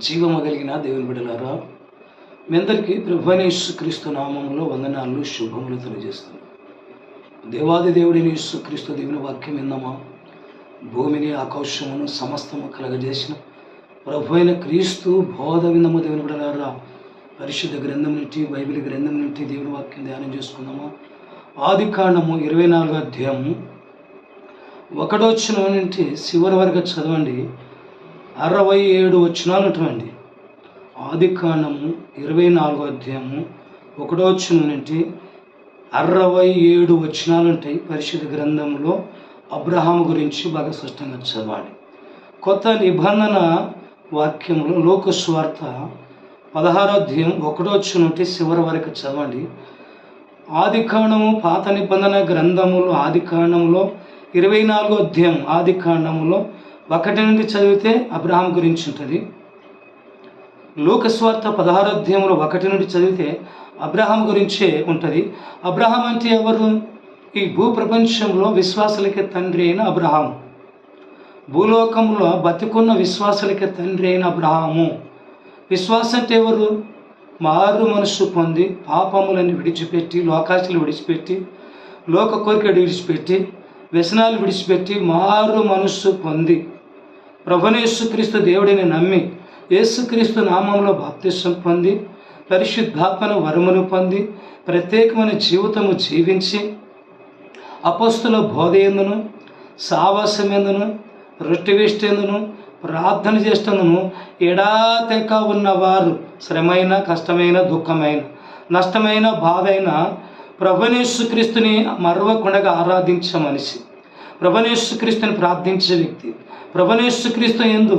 జీవము కలిగిన దేవుని బిడ్డలారా మీ అందరికీ ప్రభునేశ్వ క్రీస్తు నామంలో వందనాలు శుభములు తెలియజేస్తున్నాను దేవాది దేవుడిని క్రీస్తు దేవుని వాక్యం విందామా భూమిని ఆకాశమును సమస్తము కలగజేసిన ప్రభు అయిన క్రీస్తు బోధ విందము దేవుని బిడ్డలారా? పరిశుద్ధ గ్రంథం నుండి బైబిల్ గ్రంథం నుండి దేవుని వాక్యం ధ్యానం చేసుకుందామా? ఆది కాండము ఇరవై నాలుగో అధ్యాయము ఒకటో వచ్చిన నుండి చివరి వరకు చదవండి. అరవై ఏడు వచనాలు ఉంటుందండి ఆది కాండము ఇరవై నాలుగో అధ్యాయము ఒకటో వచ్చిన నుండి అరవై ఏడు వచనాలు ఉంటాయి పరిశుద్ధ గ్రంథంలో అబ్రహాం గురించి బాగా స్పష్టంగా చదవాలి. కొత్త నిబంధన వాక్యంలో లోకస్వార్త పదహారో అధ్యాయం ఒకటో వచ్చిన నుండి చివరి వరకు చదవండి. ఆది కాండము పాత నిబంధన గ్రంథములు ఆది కాండంలో ఇరవై నాలుగో అధ్యాయం ఆది కాండములో ఒకటి నుండి చదివితే అబ్రహాం గురించి ఉంటుంది. లోకస్వార్థ పదహారో అధ్యాయంలో ఒకటి నుండి చదివితే అబ్రహాం గురించే ఉంటుంది. అబ్రహాం అంటే ఎవరు? ఈ భూ ప్రపంచంలో విశ్వాసులకి తండ్రి అయిన అబ్రహాం. భూలోకంలో బతికున్న విశ్వాసులకి తండ్రి అయిన అబ్రహాము. విశ్వాసం అంటే ఎవరు? మారు మనస్సు పొంది పాపములను విడిచిపెట్టి లోకాశలు విడిచిపెట్టి లోక కోరికలు విడిచిపెట్టి వ్యసనాలు విడిచిపెట్టి మారు మనస్సు పొంది ప్రభునేసుక్రీస్తు దేవుడిని నమ్మి యేసుక్రీస్తు నామంలో బాప్తిష్టం పొంది పరిశుద్ధాత్మను వరమును పొంది ప్రత్యేకమైన జీవితము జీవించి అపస్తుల బోధ ఎందును సావాసం ఎందును రొట్టె వేష్టేందును ప్రార్థన చేస్తున్నను ఎడాతెక ఉన్నవారు శ్రమైన కష్టమైన దుఃఖమైన నష్టమైన బాధైన ప్రభనేశ్వక్రీస్తుని మరవకుండగా ఆరాధించే మనిషి ప్రభనేశ్వక్రీస్తుని ప్రార్థించే వ్యక్తి ప్రభునేశ్వక్రీస్తు ఎందు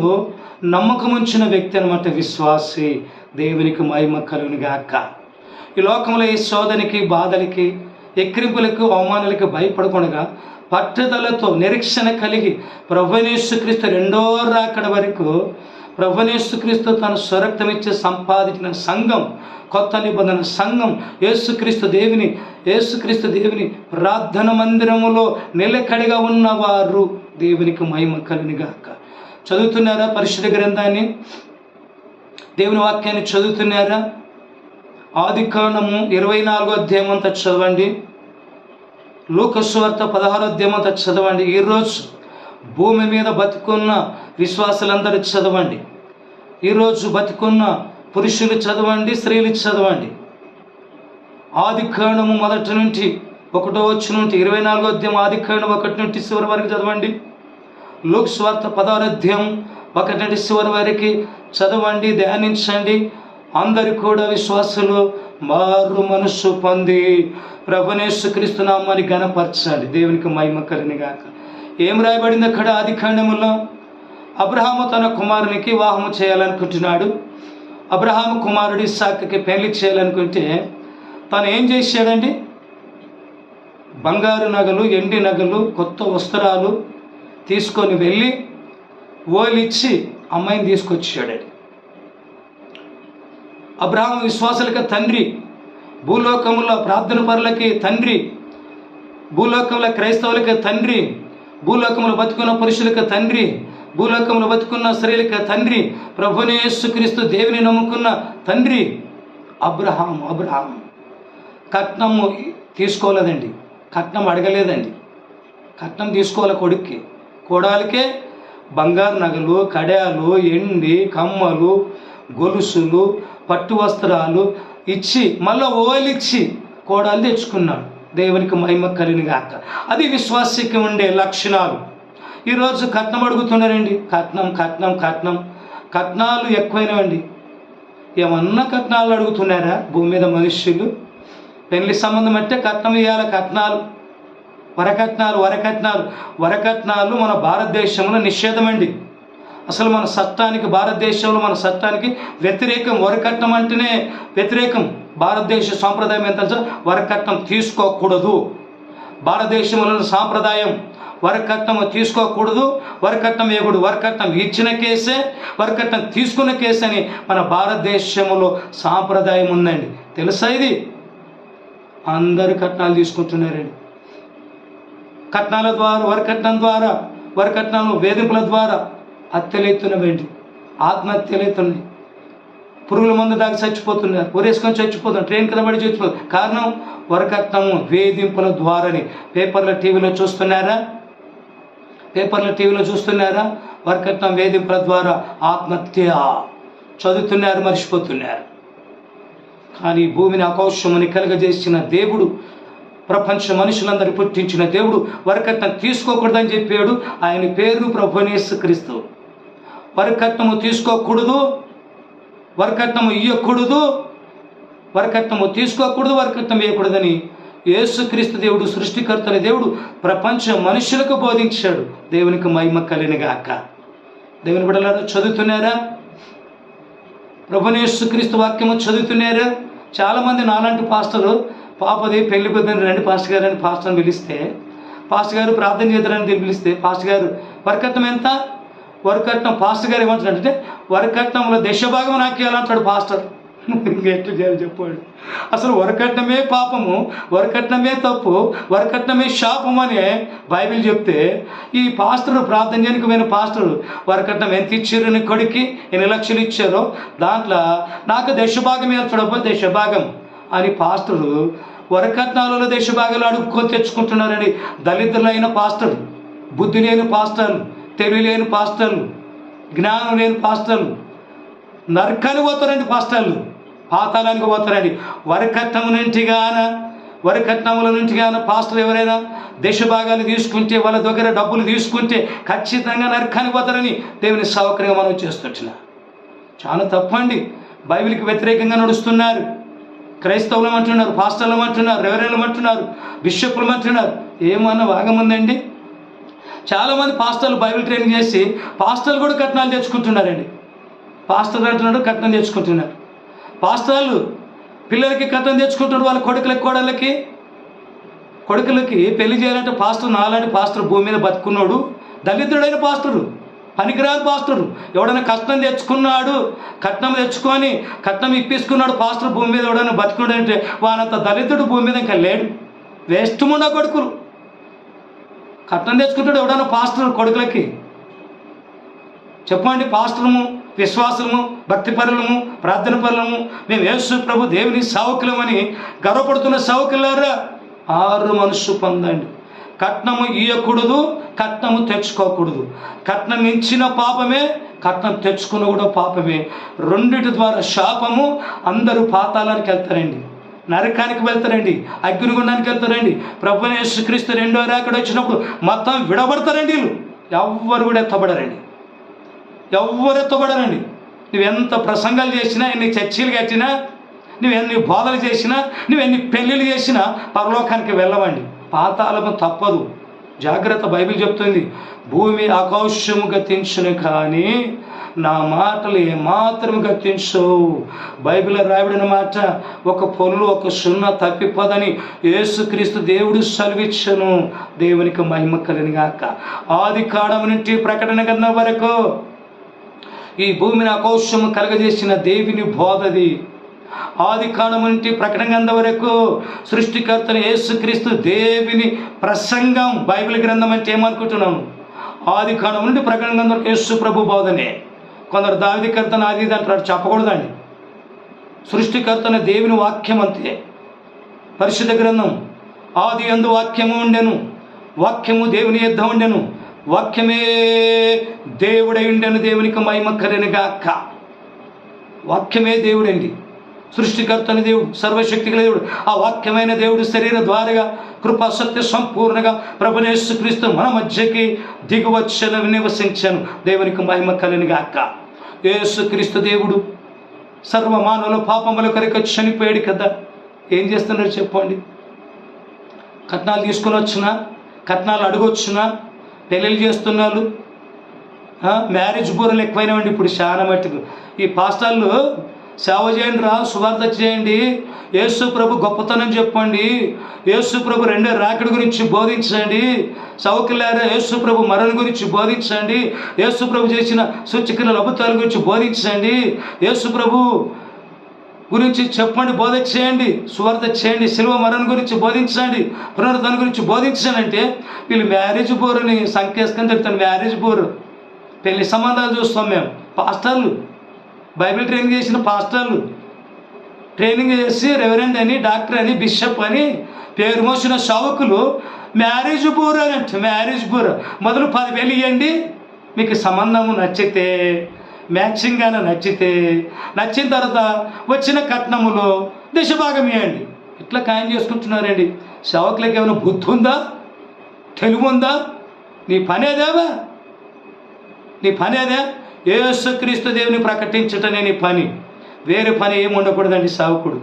నమ్మకం ఉంచిన వ్యక్తి అనమాట విశ్వాసి దేవునికి మహిమ కలుగునిగాక ఈ లోకంలో ఈ శోధనకి బాధలకి ఎక్కిరింపులకు అవమానాలకి భయపడకుండా పట్టుదలతో నిరీక్షణ కలిగి ప్రభునేశ్వక్రీస్తు రెండో రాకడ వరకు ప్రభునేశ్వక్రీస్తు తన స్వరక్తమిచ్చి సంపాదించిన సంఘం కొత్త నిబంధన సంఘం యేసుక్రీస్తు దేవుని యేసుక్రీస్తు దేవుని ప్రార్థన మందిరములో నిలకడిగా ఉన్నవారు దేవునికి మహిమ కలినిగాక చదువుతున్నారా పరిశుద్ధ గ్రంథాన్ని? దేవుని వాక్యాన్ని చదువుతున్నారా? ఆది కాండము ఇరవై నాలుగో అధ్యాయం అంతా చదవండి. లోకస్వార్త పదహారో అధ్యాయం అంతా చదవండి. ఈరోజు భూమి మీద బతుకున్న విశ్వాసులందరూ చదవండి. ఈరోజు బతుకున్న పురుషులు చదవండి స్త్రీలు చదవండి. ఆది కాండము మొదటి నుండి ఒకటో వచ్చి నుండి ఇరవై నాలుగో అధ్యాయం ఆది కాండం ఒకటి నుండి చివరి వరకు చదవండి. లోక్ స్వార్థ పదహారు అధ్యాయం ఒకటి నుండి చివరి వరకు చదవండి ధ్యానించండి. అందరు కూడా విశ్వాసులు మారు మనస్సు పొంది ప్రభునేశ్వ క్రీస్తునామాన్ని గణపరచండి దేవునికి మహిమ కలిని గాక. ఏం రాయబడింది అక్కడ ఆది కాండములో అబ్రహాము తన కుమారునికి వివాహము చేయాలనుకుంటున్నాడు. అబ్రహాము కుమారుడి శాఖకి పెళ్ళి చేయాలనుకుంటే తను ఏం చేశాడండి బంగారు నగలు ఎండి నగలు కొత్త వస్త్రాలు తీసుకొని వెళ్ళి ఓలిచ్చి అమ్మాయిని తీసుకొచ్చాడండి అబ్రాహం విశ్వాసులకి తండ్రి భూలోకంలో ప్రార్థన పరులకి తండ్రి భూలోకంలో క్రైస్తవులకి తండ్రి భూలోకంలో బతుకున్న పురుషులకి తండ్రి భూలోకంలో బతుకున్న స్త్రీలకి తండ్రి ప్రభునేసుక్రీస్తు దేవుని నమ్ముకున్న తండ్రి అబ్రహాం అబ్రహాం కట్నం తీసుకోలేదండి. కట్నం అడగలేదండి. కట్నం తీసుకోవాలి కొడుక్కి. కోడాలకే బంగారు నగలు కడాలు ఎండి కమ్మలు గొలుసులు పట్టు వస్త్రాలు ఇచ్చి మళ్ళీ ఓలిచ్చి కోడాలు తెచ్చుకున్నాడు. దేవునికి మహిమ కలిని అది విశ్వాసకి ఉండే లక్షణాలు. ఈరోజు కట్నం అడుగుతున్నారండి. కట్నం కట్నం కట్నం. కట్నాలు ఎక్కువైనవండి. ఏమన్నా కట్నాలు అడుగుతున్నారా? భూమి మీద మనుష్యులు? పెళ్ళి సంబంధం అంటే కట్నం ఇవ్వాలి కట్నాలు. వరకట్నాలు వరకట్నాలు. వరకట్నాలు మన భారతదేశంలో నిషేధమండి. అసలు మన చట్టానికి భారతదేశంలో మన చట్టానికి వ్యతిరేకం వరకట్నం అంటేనే వ్యతిరేకం. భారతదేశ సాంప్రదాయం ఎంత వరకట్నం తీసుకోకూడదు. భారతదేశంలో సాంప్రదాయం వరకట్నం తీసుకోకూడదు. వరకట్నం వేయకూడదు వరకట్నం ఇచ్చిన కేసే వరకట్నం తీసుకున్న కేసు అని మన భారతదేశంలో సాంప్రదాయం ఉందండి. తెలుసా ఇది? అందరు కట్నాలు తీసుకుంటున్నారండి. కట్నాల ద్వారా వరకట్నం ద్వారా వరకట్నాలు వేధింపుల ద్వారా హత్యలు ఆత్మహత్యలెత్తున్నాయి ఆత్మహత్యలు పురుగుల మందు దాకా చచ్చిపోతున్నారు. ఊరేసుకొని చచ్చిపోతున్నారు. ట్రైన్ కింద పడి చచ్చిపోతున్నారు. కారణం వరకట్నము వేధింపుల ద్వారాని. పేపర్ల టీవీలో చూస్తున్నారా? పేపర్ల టీవీలో చూస్తున్నారా? వరకట్నం వేధింపుల ద్వారా ఆత్మహత్య. చదువుతున్నారు మర్చిపోతున్నారు. కానీ భూమిని ఆకాశముని కలుగజేసిన దేవుడు ప్రపంచ మనుషులందరూ పుట్టించిన దేవుడు వరకట్నం తీసుకోకూడదని చెప్పాడు. ఆయన పేరు ప్రభునేసు క్రీస్తు వరకట్నము తీసుకోకూడదు వరకట్నము ఇయ్యకూడదు వరకట్నము తీసుకోకూడదు వరకట్నం వేయకూడదని యేసుక్రీస్తు దేవుడు సృష్టికర్తని దేవుడు ప్రపంచ మనుషులకు బోధించాడు. దేవునికి మహిమ కలినగాక దేవుని బిడ్డలారా చదువుతున్నారా? ప్రభునేసు క్రీస్తు వాక్యము చదువుతున్నారు. చాలామంది నాలాంటి పాస్టర్లు పాపది పెళ్ళి కుదిరిన రండి పాస్టర్ గారు అని పాస్టర్ని పిలిస్తే పాస్టర్ గారు ప్రార్థన చేద్దరని పిలిస్తే పాస్టర్ గారు వరకట్నం ఎంత? వరకట్నం పాస్టర్ గారు ఏమంటాడంటే వరకట్నంలో దశభాగం నాకు ఇవ్వాలంటాడు పాస్టర్. గట్టి చేయాలి చెప్పాడు? అసలు వరకట్నమే పాపము వరకట్నమే తప్పు వరకట్నమే శాపం అని బైబిల్ చెప్తే ఈ పాస్టర్ ప్రార్థన చేయడానికి పోయిన పాస్టర్ వరకట్నం ఎంత ఇచ్చారు నీ కొడుక్కి ఎన్ని లక్షలు ఇచ్చారో దాంట్లో నాకు దశభాగం ఇవ్వచ్చడబ్బా దశభాగం అని పాస్టరు వరకట్నాలలో దశభాగాలు అడుక్కొని తెచ్చుకుంటున్నారని దళితులైన పాస్టర్ బుద్ధి లేని పాస్టర్లు తెలివి లేని పాస్టర్లు జ్ఞానం లేని పాస్టర్లు నరకని పోతారండి పాస్టర్లు పాతాళానికి పోతారండి వరకట్నం నుంచి గాన వరకట్నముల నుంచి గాన పాస్టర్ ఎవరైనా దేశభాగాలు తీసుకుంటే వాళ్ళ దగ్గర డబ్బులు తీసుకుంటే ఖచ్చితంగా నరకానికి పోతారని దేవుని సౌకర్యంగా మనం చేస్తుంటున్నా. చాలా తప్పండి. బైబిల్కి వ్యతిరేకంగా నడుస్తున్నారు. క్రైస్తవులు అంటున్నారు పాస్టర్లు అంటున్నారు రెవరెన్లు అంటున్నారు బిషప్పులు అంటున్నారు. ఏమన్నా భాగముందండి చాలామంది పాస్టర్లు బైబిల్ ట్రైనింగ్ చేసి పాస్టర్లు కూడా కట్నాలు తెచ్చుకుంటున్నారండి. పాస్టర్ అంటున్నాడు కట్నం తెచ్చుకుంటున్నారు. పాస్టర్లు పిల్లలకి కట్నం తెచ్చుకుంటున్నారు వాళ్ళ కొడుకులకి కోడళ్ళకి. కొడుకులకి పెళ్ళి చేయాలంటే పాస్టర్ నాలాంటి పాస్టర్ భూమి మీద బతుకున్నాడు. దళితుడైన పాస్టరు పనికిరాని పాస్టరు. ఎవడైనా కట్నం తెచ్చుకున్నాడు కట్నం తెచ్చుకొని కట్నం ఇప్పించుకున్నాడు పాస్టర్ భూమి మీద ఎవడైనా బతుకున్నాడు అంటే వాళ్ళంత దళితుడు భూమి మీద ఇంకా లేడు. వేస్ట్ ముండా కొడుకులు. కట్నం తెచ్చుకుంటాడు ఎవడైనా పాస్టర్ కొడుకులకి. చెప్పండి పాస్టర్ము విశ్వాసము భక్తి పరులము ప్రార్థన పరులము మేము యేసు ప్రభు దేవుని సావుకులమని గర్వపడుతున్న సావుకులారా ఆరు మనసు పొందండి. కట్నము ఇయ్యకూడదు కట్నము తెచ్చుకోకూడదు. కట్నం ఇచ్చిన పాపమే కట్నం తెచ్చుకున్న కూడా పాపమే. రెండిటి ద్వారా శాపము అందరూ పాతాళానికి వెళ్తారండి. నరకానికి వెళ్తారండి. అగ్నిగుండానికి వెళ్తారండి. ప్రభు యేసుక్రీస్తు రెండో రాకడ వచ్చినప్పుడు మొత్తం విడబడతారండి వీళ్ళు. ఎవ్వరు కూడా ఎత్తబడరండి. ఎవ్వరు ఎత్తబడరండి నువ్వెంత ప్రసంగాలు చేసినా ఎన్ని చర్చీలు కట్టినా నువ్వెన్ని బోధలు చేసినా నువ్వెన్ని పెళ్ళిళ్ళు చేసినా పరలోకానికి వెళ్ళవండి. పాతాళము తప్పదు. జాగ్రత్త బైబిల్ చెప్తుంది. భూమి ఆకాశము గతించును కానీ నా మాటలు ఏమాత్రం గతించవు. బైబిల్ రాయబడిన మాట ఒక పొల్లు ఒక సున్న తప్పిపోదని యేసుక్రీస్తు దేవుడు సెలవిచ్చను. దేవునికి మహిమ కలిని ఆది కాడం నుండి ప్రకటన గన్న వరకు ఈ భూమిని ఆకాశము కలగజేసిన దేవుని బోధది. ఆది కాలం నుండి ప్రకటన గ్రంథ వరకు సృష్టికర్తను యేసుక్రీస్తు దేవుని ప్రసంగం బైబిల్ గ్రంథం అంటే ఏమనుకుంటున్నాను ఆది కాలం నుండి ప్రకటన గ్రంథం వరకు యేసు ప్రభు బోధనే. కొందరు దావిదికర్తను ఆది అంటారు చెప్పకూడదండి. సృష్టికర్తన దేవుని వాక్యం అంతే. పరిశుద్ధ గ్రంథం ఆది అందు వాక్యము ఉండెను. వాక్యము దేవుని యుద్ధం ఉండెను. వాక్యమే దేవుడై ఉండెను దేవునికి మహిమ కలిని వాక్యమే దేవుడండి. సృష్టికర్తని దేవుడు సర్వశక్తి గల దేవుడు. ఆ వాక్యమైన దేవుడు శరీర ద్వారగా కృపా సత్య సంపూర్ణగా ప్రభునేసు క్రీస్తు మన మధ్యకి దిగువచ్చను నివసించను దేవునికి మహిమ కలిని గాక యేసు క్రీస్తు దేవుడు సర్వమానవుల పాపముల కొరకు చనిపోయాడు కదా. ఏం చేస్తున్నారు చెప్పండి. కట్నాలు తీసుకొని వచ్చినా కట్నాలు అడగొచ్చినా పెళ్ళిళ్ళు చేస్తున్నారు మ్యారేజ్ బోర్లు ఎక్కువైనవండి ఇప్పుడు చాలా మట్టుకు. ఈ పాస్టర్లు సేవ చేయండి రా సువార్త చేయండి. యేసు ప్రభు గొప్పతనం చెప్పండి. యేసు ప్రభు రెండో రాకడి గురించి బోధించండి. సౌకర్యారా యేసు ప్రభు మరణ గురించి బోధించండి. యేసు ప్రభు చేసిన సూచకల అద్భుతాల గురించి బోధించండి. యేసు ప్రభు గురించి చెప్పండి బోధ చేయండి సువార్త చేయండి శిల్వ మరణం గురించి బోధించండి పునరుద్ధరణ గురించి బోధించండి అంటే వీళ్ళు మ్యారేజ్ బోరుని సంకేసుకొని చెప్తాను మ్యారేజ్ బోరు పెళ్ళి సంబంధాలు చూస్తాం మేము పాస్టర్లు. బైబిల్ ట్రైనింగ్ చేసిన పాస్టర్లు. ట్రైనింగ్ చేసి రెవరెండ్ అని డాక్టర్ అని బిషప్ అని పేరు మోసిన షావుకులు మ్యారేజ్ బూర్ అని అంటే మ్యారేజ్ బూర్ మొదలు పదివేలు ఇవ్వండి మీకు సంబంధం నచ్చితే మ్యాచింగ్ నచ్చితే నచ్చిన తర్వాత వచ్చిన కట్నములో దశభాగం ఇవ్వండి ఇట్లా ఖాయం చేసుకుంటున్నారండి? సేవకులకి ఏమైనా బుద్ధి ఉందా? తెలుగు ఉందా? నీ పనేదేవా నీ పనేదే అదే. యేసుక్రీస్తు దేవుని ప్రకటించటనే నీ పని. వేరే పని ఏమి ఉండకూడదండి సావుకుడు.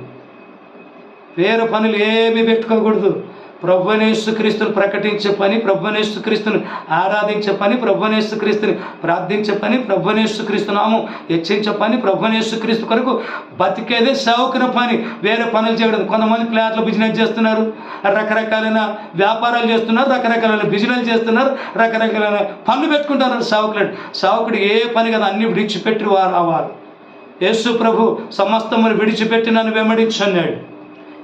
వేరే పనులు ఏమీ పెట్టుకోకూడదు. ప్రభునేసుక్రీస్తుని ప్రకటించే పని ప్రభునేసుక్రీస్తుని ఆరాధించే పని ప్రభునేసుక్రీస్తుని ప్రార్థించే పని ప్రభునేసుక్రీస్తు నామం హెచ్చించే పని ప్రభునేసుక్రీస్తు కొరకు బతికేదే సౌకర్య పని వేరే పనులు చేయడం. కొంతమంది ప్లాట్ల బిజినెస్ చేస్తున్నారు రకరకాలైన వ్యాపారాలు చేస్తున్నారు రకరకాలైన బిజినెస్ చేస్తున్నారు రకరకాలైన పనులు పెట్టుకుంటారు సావుకులు. సావుకుడు ఏ పని కదా అన్ని విడిచిపెట్టి వారు రావాలి యేసు ప్రభు సమస్తమును విడిచిపెట్టి నన్ను వెంబడించన్నాడు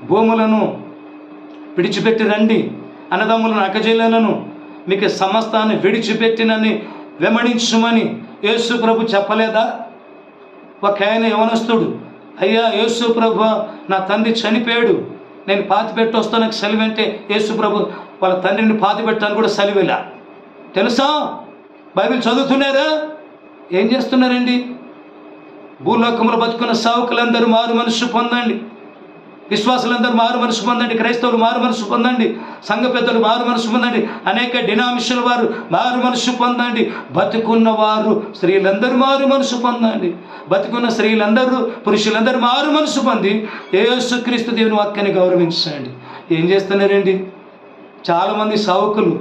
భూములను విడిచిపెట్టి రండి అన్నదమ్ములను అక్కజేలను మీకు సమస్తాన్ని విడిచిపెట్టినని నన్ను యేసు ప్రభు చెప్పలేదా? ఒక ఆయన యవనస్తుడు. అయ్యా యేసు ప్రభు నా తండ్రి చనిపోయాడు. నేను పాతి పెట్టి వస్తాను నాకు అంటే యేసు ప్రభు వాళ్ళ తండ్రిని పాతి పెట్టాను కూడా సెలవులా తెలుసా? బైబిల్ చదువుతున్నారా? ఏం చేస్తున్నారండి? భూలోకంలో బతుకున్న సావుకులందరూ మారు మనసు పొందండి. విశ్వాసులందరూ మారు మనసు పొందండి క్రైస్తవులు మారు మనసు పొందండి సంఘ పెద్దలు మారు మనసు పొందండి అనేక డినామిషన్ వారు మారు మనసు పొందండి. బతుకున్న వారు స్త్రీలందరూ మారు మనసు పొందండి. బతుకున్న స్త్రీలందరూ పురుషులందరూ మారు మనసు పొంది ఏసుక్రీస్తు దేవుని వాక్యాన్ని గౌరవించండి. ఏం చేస్తున్నారండి? చాలామంది సావుకులు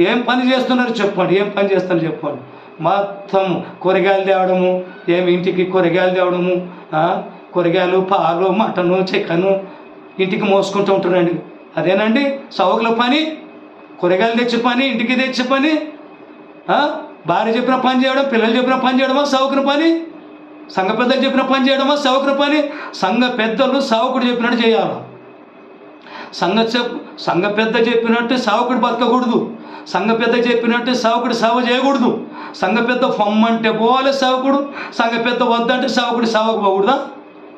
ఏం పని చేస్తున్నారు చెప్పండి. ఏం పని చేస్తారు చెప్పండి. మొత్తం కూరగాయలు తేవడము ఏమి ఇంటికి కూరగాయలు తేవడము కూరగాయలు పాలు మటను చికెను ఇంటికి మోసుకుంటూ ఉంటారండి అదేనండి? సౌకుల పని కూరగాయలు తెచ్చి పని ఇంటికి తెచ్చి పని భార్య చెప్పిన పని చేయడం పిల్లలు చెప్పిన పని చేయడమా సౌకుల పని? సంఘ పెద్దలు చెప్పిన పని చేయడమా సౌకుల పని? సంఘ పెద్దలు సావుకుడు చెప్పినట్టు చేయాలి. సంఘ చెప్ సంఘ పెద్ద చెప్పినట్టు సావుకుడు బతకకూడదు. సంఘ పెద్ద చెప్పినట్టు సావుకుడు సేవ చేయకూడదు. సంఘ పెద్ద ఫమ్మంటే పోవాలి సావుకుడు సంఘ పెద్ద వద్దంటే సావుకుడు సేవకు పోకూడదా?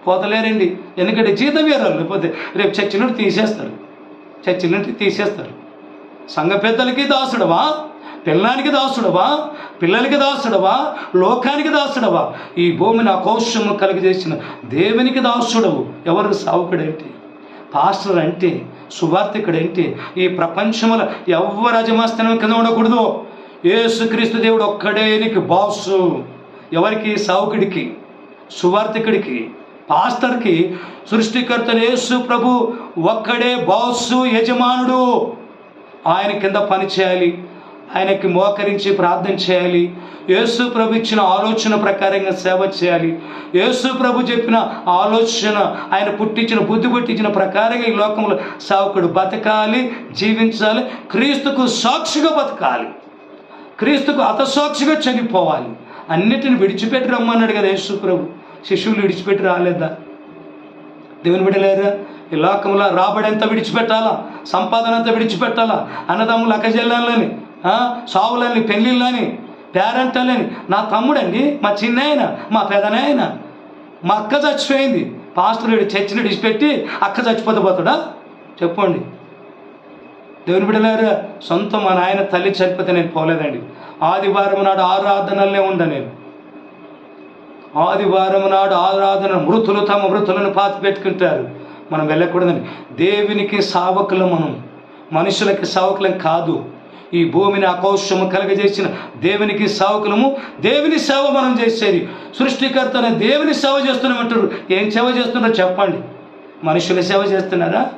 పోతలేరండి. ఎందుకంటే జీతం వేరాలు లేకపోతే రేపు చర్చి నుండి తీసేస్తారు. చచ్చినట్టు తీసేస్తారు. సంఘ పెద్దలకి దాసుడవా? పిల్లానికి దాసుడవా? పిల్లలకి దాసుడవా? లోకానికి దాసుడవా? ఈ భూమిని ఆకోశము కలిగజేసిన దేవునికి దాసుడవు. ఎవరు సావుకుడేంటి? పాస్టర్ అంటే సువార్థికుడేంటి ఈ ప్రపంచంలో ఎవరు అజమాస్తనం కింద ఉండకూడదు. ఏసుక్రీస్తు దేవుడు ఒక్కడే నీకు బాసు. ఎవరికి? సావుకుడికి. సువార్థికుడికి. పాస్టర్కి సృష్టికర్త యేసు ప్రభు ఒక్కడే బాసు యజమానుడు. ఆయన కింద పని చేయాలి. ఆయనకి మోకరించి ప్రార్థన చేయాలి. యేసు ప్రభు ఇచ్చిన ఆలోచన ప్రకారంగా సేవ చేయాలి. యేసు ప్రభు చెప్పిన ఆలోచన ఆయన పుట్టించిన బుద్ధి పుట్టించిన ప్రకారంగా ఈ లోకంలో సావుకుడు బతకాలి జీవించాలి క్రీస్తుకు సాక్షిగా బతకాలి. క్రీస్తుకు అతసాక్షిగా చనిపోవాలి. అన్నిటిని విడిచిపెట్టి రమ్మన్నాడు కదా యేసు ప్రభు. శిశువులు విడిచిపెట్టి రాలేదా? దేవుని బిడ్డలేరా ఈ లోకంలో రాబడంతా విడిచిపెట్టాలా? సంపాదన అంతా విడిచిపెట్టాలా? అన్నదమ్ములు అక్కజెల్లని సావులని పెళ్ళిళ్ళని పేరెంటలని నా తమ్ముడండి మా చిన్నాయన మా పెదనాయన మా అక్క చచ్చిపోయింది. పాస్టర్ చర్చిని విడిచిపెట్టి అక్క చచ్చిపోతే పోతాడా? చెప్పండి. దేవుని బిడ్డలారా సొంత మా నాయన తల్లి చనిపోతే నేను పోలేదండి. ఆదివారం నాడు ఆరాధనలే ఉండ నేను. ఆదివారం నాడు ఆరాధన మృతులు తమ మృతులను పాతి పెట్టుకుంటారు. మనం వెళ్ళకూడదని. దేవునికి సావకులం మనం. మనుషులకి సావకులం కాదు. ఈ భూమిని అకౌష్యము కలగజేసిన దేవునికి సావకులము. దేవుని సేవ మనం చేసేది. సృష్టికర్త దేవుని సేవ చేస్తున్నామంటారు ఏం సేవ చేస్తున్నారో చెప్పండి. మనుషుల సేవ చేస్తున్నారా?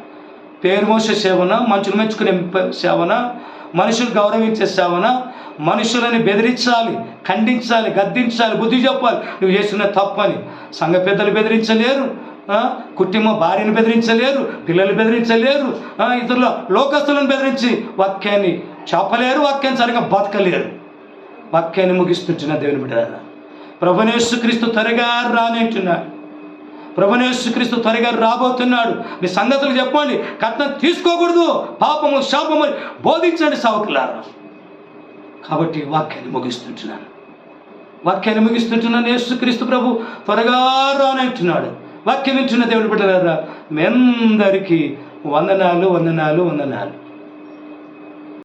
పేరు మోసే సేవన? మనుషులు మెచ్చుకునే సేవన? మనుషులు గౌరవించే సేవన? మనుషులని బెదిరించాలి ఖండించాలి గద్దించాలి బుద్ధి చెప్పాలి. నువ్వు చేసిన తప్పని. సంఘ పెద్దలు బెదిరించలేరు కుటుంబ భార్యను బెదిరించలేరు పిల్లలు బెదిరించలేరు ఇతరుల లోకస్తులను బెదిరించి వాక్యాన్ని చెప్పలేరు వాక్యాన్ని సరిగా బతకలేరు. వాక్యాన్ని ముగిస్తుంటున్న దేవుని బిడ్డ ప్రభునేసు క్రీస్తు త్వరగా రానంటున్నాడు ప్రభునేసుక్రీస్తు త్వరగా రాబోతున్నాడు. మీ సంగతులు చెప్పండి. కట్నం తీసుకోకూడదు. పాపము శాపము బోధించండి సవకులారా కాబట్టి వాక్యాన్ని ముగిస్తుంటున్నాను. వాక్యాన్ని ముగిస్తుంటున్నాను యేసుక్రీస్తు ప్రభు త్వరగా రానంటున్నాడు వాక్యం వింటున్న దేవుని బిడ్డలారా మీ అందరికీ వందనాలు వందనాలు వందనాలు.